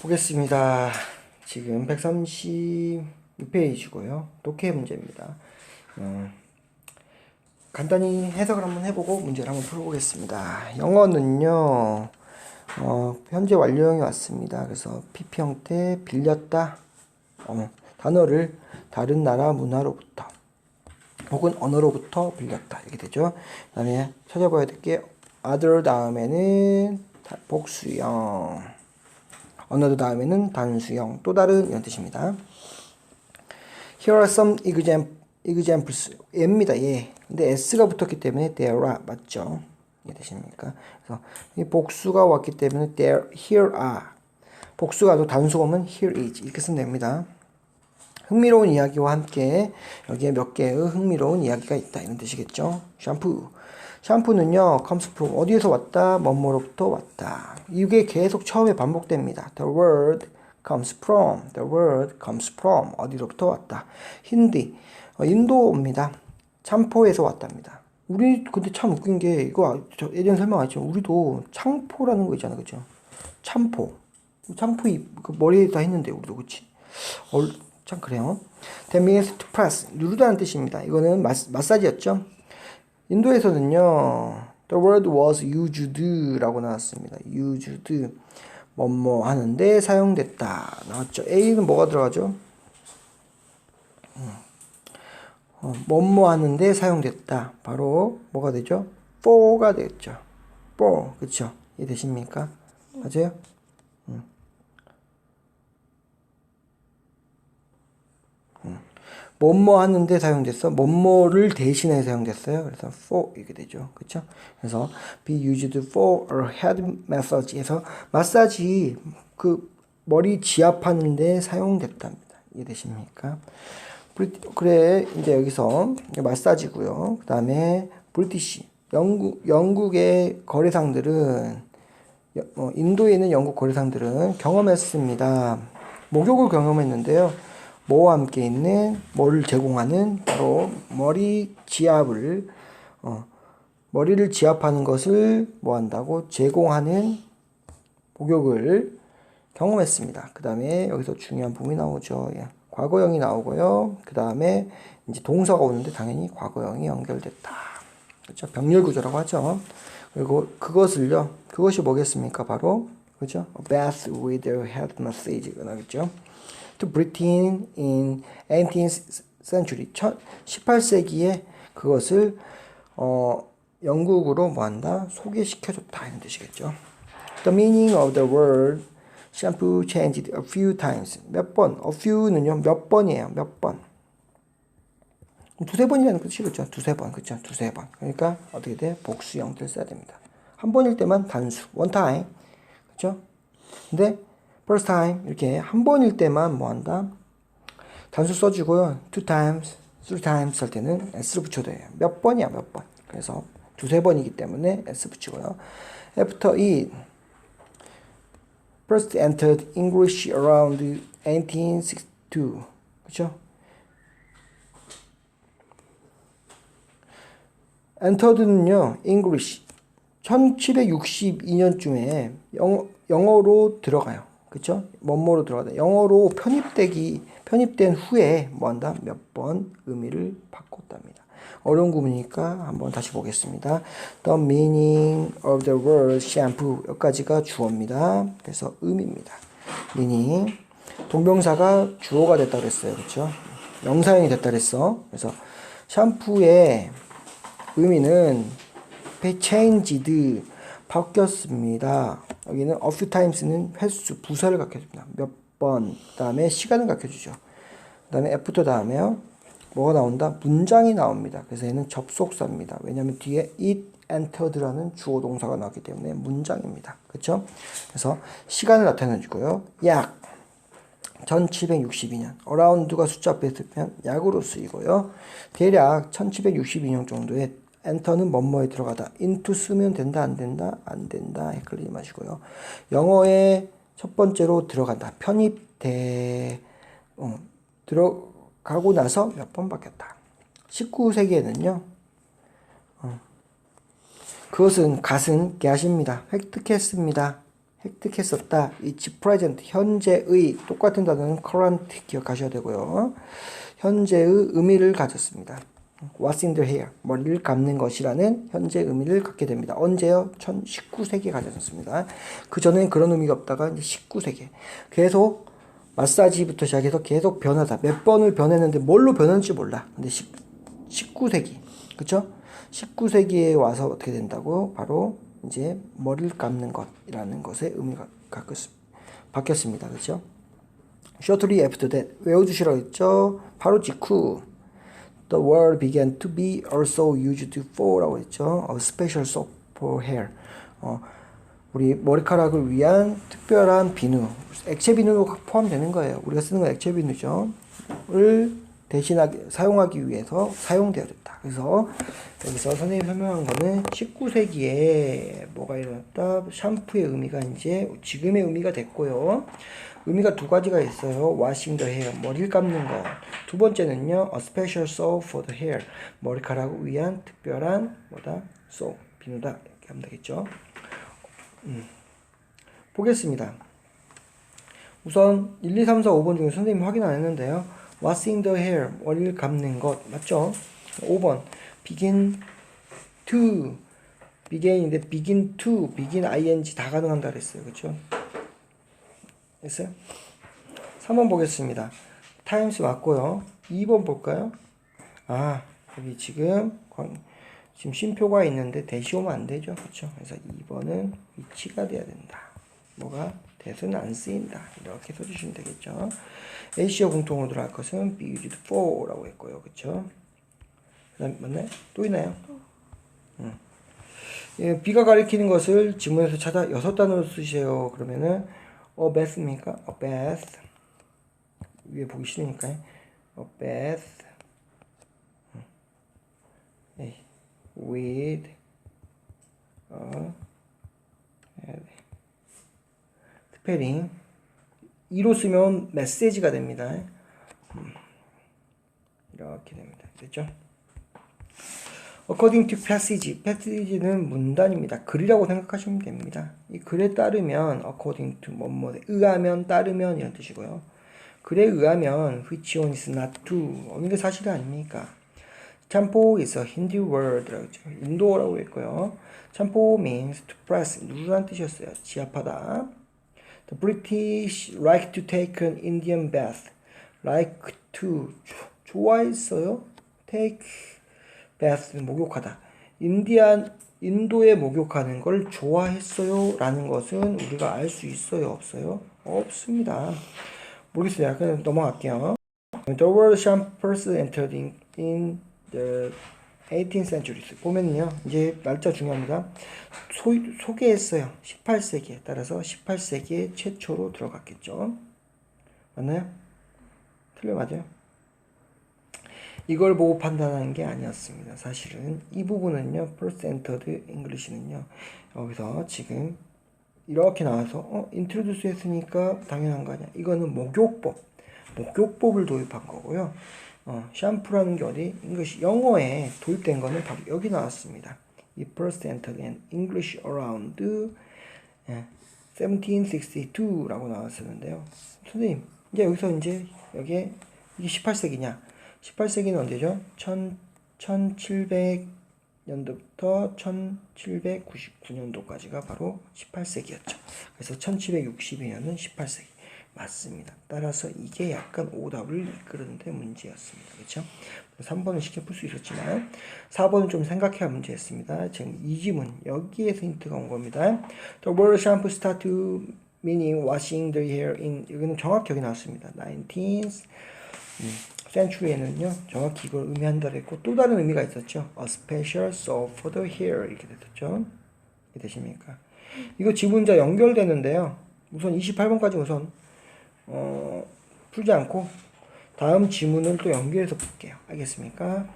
보겠습니다. 지금 136페이지고요. 독해 문제입니다. 어, 간단히 해석을 한번 해보고 문제를 한번 풀어보겠습니다. 영어는요, 어, 현재 완료형이 왔습니다. 그래서 PP 형태 빌렸다. 어, 단어를 다른 나라 문화로부터 혹은 언어로부터 빌렸다 이렇게 되죠. 그 다음에 찾아봐야 될 게 other 다음에는 다- 복수형, 언어도 다음에는 단수형, 또 다른 이런 뜻입니다. Here are some exam, examples. 얘입니다. 얘. 근데 s가 붙었기 때문에 there are 맞죠? 이게 되십니까? 그래서 이 복수가 왔기 때문에 there, here are. 복수가 또 단수가 오면 here is 이렇게 쓰면 됩니다. 흥미로운 이야기와 함께 여기에 몇 개의 흥미로운 이야기가 있다 이런 뜻이겠죠. 샴푸. 샴푸는요, comes from 어디에서 왔다, 뭐뭐로부터 왔다. 이게 계속 처음에 반복됩니다. The word comes from, the word comes from 어디로부터 왔다. 힌디, 어, 인도입니다. 참포에서 왔답니다. 우리 근데 참 웃긴 게 이거 저 예전에 설명했죠. 우리도 창포라는 거 있잖아, 그죠? 참포, 참포 그 머리에다 했는데 우리도 그렇지. 어, 참 그래요. That means to press 누르다는 뜻입니다. 이거는 마스, 마사지였죠. 인도에서는요. The word was used라고 나왔습니다. used 뭐뭐 하는데 사용됐다 나왔죠. A는 뭐가 들어가죠? 음. 어, 뭐뭐 하는데 사용됐다. 바로 뭐가 되죠? for가 되겠죠. for 그렇죠? 이해되십니까? 맞아요? 뭐뭐 하는데 사용됐어. 뭐뭐를 대신해 사용됐어요. 그래서 for 이게 되죠. 그렇죠? 그래서 be used for a head massage에서 마사지 그 머리 지압하는데 사용됐답니다. 이해되십니까? 그래 이제 여기서 마사지고요. 그다음에 브리티시 영국 영국의 거래상들은 여- 어, 인도에 있는 영국 거래상들은 경험했습니다. 목욕을 경험했는데요. 뭐와 함께 있는 뭐를 제공하는 바로 머리 지압을 어, 머리를 지압하는 것을 뭐 한다고 제공하는 목욕을 경험했습니다. 그 다음에 여기서 중요한 부분이 나오죠. 예. 과거형이 나오고요. 그 다음에 이제 동사가 오는데 당연히 과거형이 연결됐다. 그렇죠? 병렬 구조라고 하죠. 그리고 그것을요. 그것이 뭐겠습니까? 바로 그죠? A bath with a head massage가 나겠죠. To Britain in 18th century 18세기에 그것을 어 영국으로 뭐한다 소개시켜줬다 이런 뜻이겠죠. The meaning of the word shampoo changed a few times. 몇 번? A few는요 몇 번이에요. 몇 번. 두세 번이라는 뜻이겠죠. 두세 번, 그렇죠. 두세 번. 그러니까 어떻게 돼? 복수 형태를 써야 됩니다. 한 번일 때만 단수, one time, 그렇죠. 근데 first time 이렇게 한 번일 때만 뭐 한다? 단수 써주고요. two times, three times 할 때는 s를 붙여도 돼요. 몇 번이야, 몇 번. 그래서 두세 번이기 때문에 s 붙이고요. after it first entered English around 1862. 그렇죠? 엔터드는요, English 1762년쯤에 영어, 영어로 들어가요. 그쵸? 뭐뭐로 들어가다. 영어로 편입되기, 편입된 후에 뭐 한다? 몇 번 의미를 바꿨답니다. 어려운 구문이니까 한번 다시 보겠습니다. The meaning of the word shampoo. 여기까지가 주어입니다. 그래서 의미입니다. meaning. 동명사가 주어가 됐다 그랬어요. 그쵸? 명사형이 됐다 그랬어. 그래서 샴푸의 의미는 changed 바뀌었습니다. 여기는 a few times는 횟수 부사를 가르쳐줍니다. 몇 번, 그 다음에 시간을 가르쳐주죠. 그 다음에 after 다음에요. 뭐가 나온다? 문장이 나옵니다. 그래서 얘는 접속사입니다. 왜냐하면 뒤에 it entered라는 주어 동사가 나왔기 때문에 문장입니다. 그렇죠? 그래서 시간을 나타내주고요. 약 1762년 around가 숫자 앞에 있으면 약으로 쓰이고요. 대략 1762년 정도에 enter는 뭐뭐에 들어가다 into 쓰면 된다 안 된다 안 된다 헷갈리지 마시고요. 영어에 첫 번째로 들어간다 편입돼 어, 들어가고 나서 몇 번 바뀌었다. 19세기에는요. 어, 그것은 갓은 개하십니다. 획득했습니다. 획득했었다. it's present 현재의 똑같은 단어는 current 기억하셔야 되고요. 현재의 의미를 가졌습니다. In the hair? 머리를 감는 것이라는 현재 의미를 갖게 됩니다. 언제요? 1019세기에 가졌습니다. 그 전에는 그런 의미가 없다가 이제 19세기. 계속 마사지부터 시작해서 계속 변하다. 몇 번을 변했는데 뭘로 변했는지 몰라. 근데 10, 19세기. 그쵸? 19세기에 와서 어떻게 된다고? 바로 이제 머리를 감는 것이라는 것의 의미가 바뀌었, 바뀌었습니다. 그쵸? Shortly after that. 외워두시라고 했죠? 바로 직후. The word began to be also used for라고 했죠. A special soap for hair. 어, 우리 머리카락을 위한 특별한 비누, 액체 비누로 포함되는 거예요. 우리가 쓰는 건 액체 비누죠. 를 대신하기, 사용하기 위해서 사용되어졌다. 그래서 여기서 선생님이 설명한 거는 19세기에 뭐가 일어났다? 샴푸의 의미가 이제 지금의 의미가 됐고요. 의미가 두 가지가 있어요. washing the hair, 머리를 감는 것. 두 번째는요, a special soap for the hair, 머리카락을 위한 특별한 뭐다? soap, 비누다. 이렇게 하면 되겠죠. 음. 보겠습니다. 우선 1, 2, 3, 4, 5번 중에 선생님이 확인 안 했는데요. In the hair? 머리를 감는 것. 맞죠? 5번. Begin to. begin인데 begin to, begin ing 다 가능한다 그랬어요. 그쵸? 됐어요? 3번 보겠습니다. times 맞고요. 2번 볼까요? 아, 여기 지금 광, 지금 쉼표가 있는데 대시 오면 안 되죠. 그쵸? 그래서 2번은 위치가 돼야 된다. 뭐가? 대수는 안 쓰인다. 이렇게 써주시면 되겠죠. ACO 공통으로 들어갈 것은 be used for라고 했고요. 그쵸? 그 다음, 맞나요? 또 있나요? 응. 예, B가 가리키는 것을 지문에서 찾아 여섯 단어로 쓰세요. 그러면은, 어, bath입니까? 어, bath. 위에 보기 싫으니까요. 어. 예, with, 어, 스페링 2로 쓰면 메시지가 됩니다. 음, 이렇게 됩니다. 됐죠? According to passage, passage는 문단입니다. 글이라고 생각하시면 됩니다. 이 글에 따르면 according to 뭐뭐에 의하면 따르면 이런 뜻이고요. 글에 의하면 which one is not to 어느 게 사실이 아닙니까? 참포 is a Hindu word라고 했죠. 인도어라고 했고요. 참포 means to press 누르란 뜻이었어요. 지압하다. The British like to take an Indian bath. like to 좋아했어요. take bath 목욕하다. 인디안 인도에 목욕하는 걸 좋아했어요. 라는 것은 우리가 알 수 있어요. 없어요? 없습니다. 모르겠어요. 그냥 넘어갈게요. The word shampoo first entered in, in the 18th century. 보면요. 이제 날짜 중요합니다. 소, 소개했어요. 18세기에 따라서 18세기에 최초로 들어갔겠죠. 맞나요? 틀려 맞아요? 이걸 보고 판단하는 게 아니었습니다. 사실은 이 부분은요. entered English는요. 여기서 지금 이렇게 나와서 어, 인트로듀스 했으니까 당연한 거 아니야. 이거는 목욕법. 목욕법을 도입한 거고요. 어, 샴푸라는 게 어디? 이것이 영어에 도입된 거는 바로 여기 나왔습니다. 이 entered in English around 예, 1762라고 나왔었는데요. 선생님, 이제 여기서 이제 여기에 이게 18세기냐? 18세기는 언제죠? 1000, 1700년도부터 1799년도까지가 바로 18세기였죠. 그래서 1762년은 18세기. 맞습니다. 따라서 이게 약간 오답을 이끄는데 문제였습니다. 그렇죠? 3번은 쉽게 풀 수 있었지만 4번은 좀 생각해야 문제였습니다. 지금 이 지문 여기에서 힌트가 온 겁니다. The word shampoo start to meaning washing the hair in 여기는 정확히 여기 나왔습니다. 19th century에는요 정확히 이걸 의미한다고 했고 또 다른 의미가 있었죠. A special soap for the hair 이렇게 됐죠. 이게 되십니까? 이거 지문자 연결되는데요. 우선 28번까지 우선 어, 풀지 않고 다음 지문을 또 연결해서 볼게요. 알겠습니까?